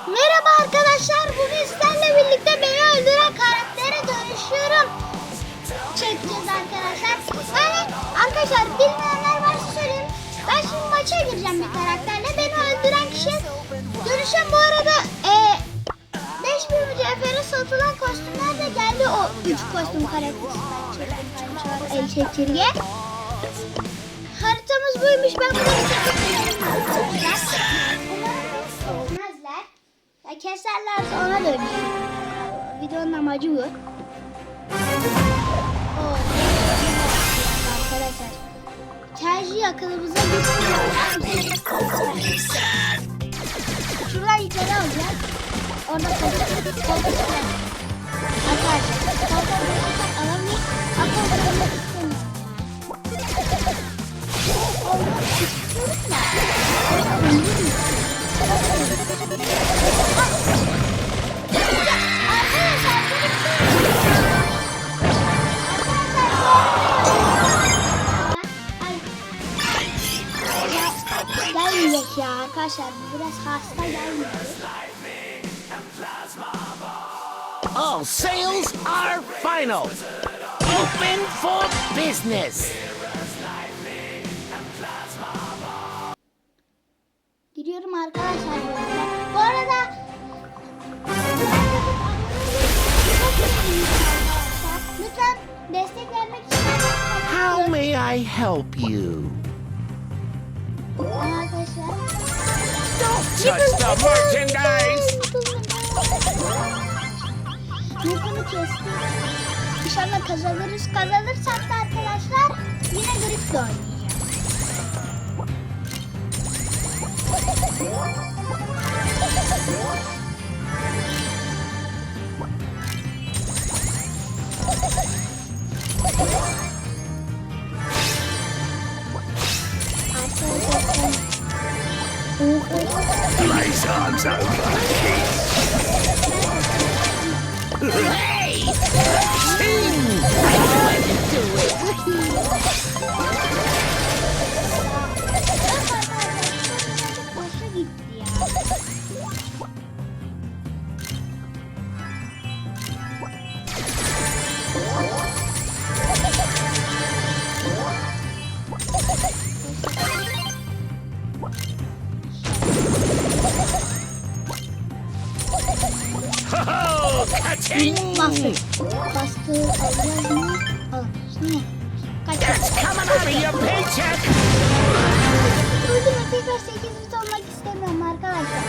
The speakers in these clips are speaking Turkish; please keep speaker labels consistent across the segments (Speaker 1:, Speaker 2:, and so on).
Speaker 1: Merhaba arkadaşlar. Bugün sizlerle birlikte beni öldüren karaktere dönüşüyorum. Çekeceğiz arkadaşlar. Yani arkadaşlar bilmeyenler varsa söyleyeyim. Ben şimdi maça gireceğim bir karakterle. Beni öldüren kişi dönüşen bu arada e, 5000 mücevhere satılan kostümler de geldi. O 3 kostüm karakteri. El çekirge. Haritamız buymuş. Ben bunu Sevmezler. Ya keserlerse ona dönüyor. Videonun amacı bu. Oo, Arkadaşlar. Tercih yakınımıza gitsin. Şuradan yukarı alacağız. Orada kalacağız. Arkadaşlar. Arkadaşlar. Alamayız. Arkadaşlar. Gelmeyecek ya arkadaşlar. Bu biraz hasta gelmiyor.
Speaker 2: All sales are final. Open for business.
Speaker 1: Gidiyorum arkadaşlar. Bu arada Lütfen destek vermek için
Speaker 2: How may I help you?
Speaker 1: Arkadaşlar.
Speaker 2: Touch the merchandise.
Speaker 1: Yıkını kestik. İnşallah kazanırız. Kazanırsak da arkadaşlar yine grip de
Speaker 2: Playtime's over, kids. Hey! Sing!
Speaker 1: I do it.
Speaker 2: Ho-ho! Ka-ting!
Speaker 1: Bastır. Bastır. Alacağız mı? Al. Şimdi. Kaç.
Speaker 2: That's coming out of your paycheck!
Speaker 1: Öldürme tekrar 8 bit olmak istemiyorum arkadaşlar.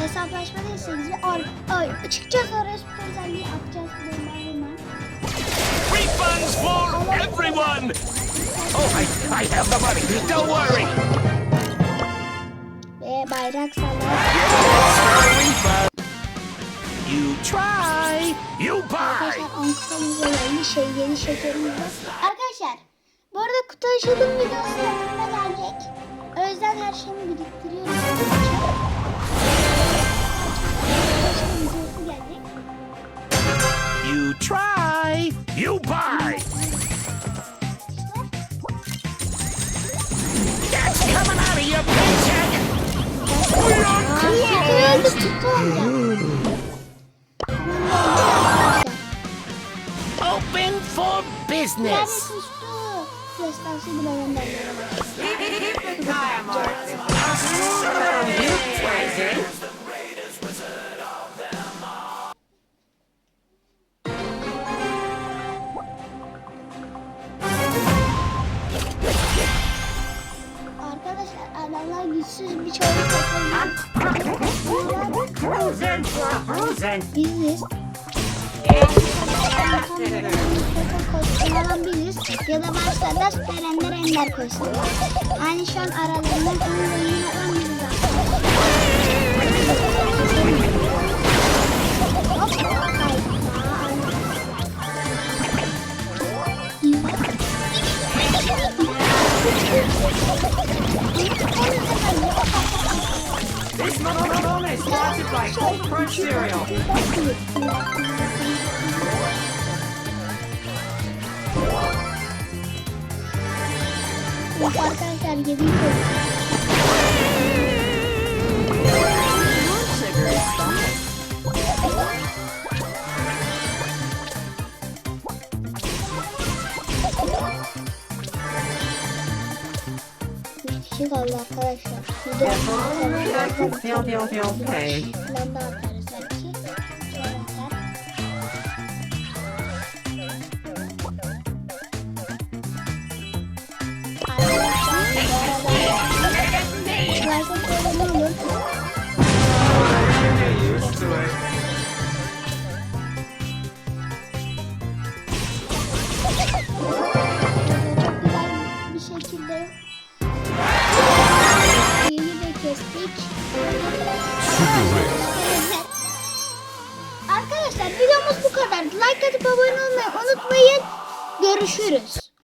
Speaker 1: Hesaplaşma değil 8 bit. Ay, ay. Çıkacağız oraya süper özelliği atacağız. Bunlar hemen.
Speaker 2: Refunds for everyone! Oh, I, I have the money. Don't worry.
Speaker 1: Ve bayrak sallar.
Speaker 2: You try, you buy.
Speaker 1: Arkadaşlar Ankara'mıza yeni şey, yeni şekerimiz var. Arkadaşlar bu arada kutu açılım videosu yakında gelecek. O yüzden her şeyimi biriktiriyorum. Açılım videosu gelecek.
Speaker 2: You try, you buy. That's coming out of your paycheck. We are
Speaker 1: Aa,
Speaker 2: business.
Speaker 1: Arkadaşlar adamlar güçsüz bir çocuk. Biziz. Biziz ya da başlarlar süper ender ender kostüm. Yani şu an aralarından en zengin olan kaydı.
Speaker 3: This Mononono is sponsored by Gold Crunch Cereal.
Speaker 1: Arkadaşlar geliyor. Yetişik Allah arkadaşlar. Bir de arkadaşlar. Ben de şekilde büyüyü de kestik. Arkadaşlar videomuz bu kadar. Like atıp abone olmayı unutmayın. Görüşürüz.